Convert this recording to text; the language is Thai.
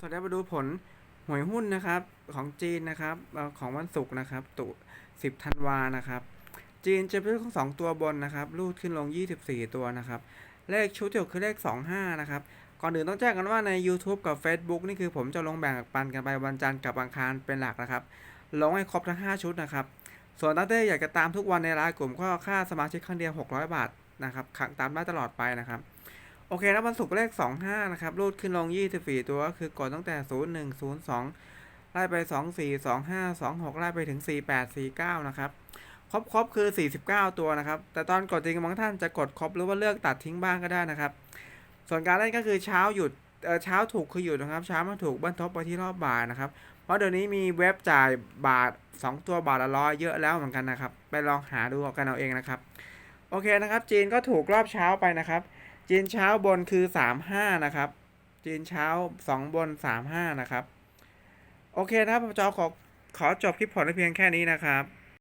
สวัสดีมาดูผลหวยหุ้นนะครับของจีนนะครับของวันศุกร์นะครับ ตุ10ธันวานะครับ จีนจะเป็นของสองตัวบนนะครับรูดขึ้นลง 24 ตัวนะครับ เลขชุดที่ออกคือเลข 25 นะครับ ก่อนอื่นต้องแจ้งกันว่าใน YouTube กับ Facebook นี่คือผมจะลงแบ่งปันกันไปวันจันทร์กับอังคารเป็นหลักนะครับ ลงให้ครบทั้ง 5 ชุดนะครับ ส่วนถ้าเต้อยากจะตามทุกวันในรายกลุ่มก็ค่าสมาชิกครั้งเดียว 600 บาทนะครับขังตามได้ตลอดไปนะครับ โอเคนะวันศุกร์เลข 25 นะครับรูดขึ้นลง 24 ตัวก็คือกดตั้งแต่ 01 02 ไล่ไป 24 25 26 ไล่ไปถึง 48 49 นะครับ ครบครบคือ 49 ตัวนะครับ แต่ตอนกดจริงบางท่านจะกดครบหรือว่าเลือกตัดทิ้งบ้างก็ได้นะครับ ส่วนการเล่นก็คือเช้าหยุดเออเช้าถูกคือหยุดนะครับ เช้ามาถูกบันทบไปที่รอบบ่ายนะครับ เพราะเดี๋ยวนี้มีเว็บจ่ายบาท 2 ตัวบาทละร้อยเยอะแล้วเหมือนกันนะครับ ไปลองหาดูกันเอาเองนะครับ โอเคนะครับ จีนก็ถูกรอบเช้าไปนะครับ จีนเช้าบนคือ35นะครับ จีนเช้า2บน35นะครับ โอเคนะครับผมจอขอขอจบคลิปผลเพียงแค่นี้นะครับ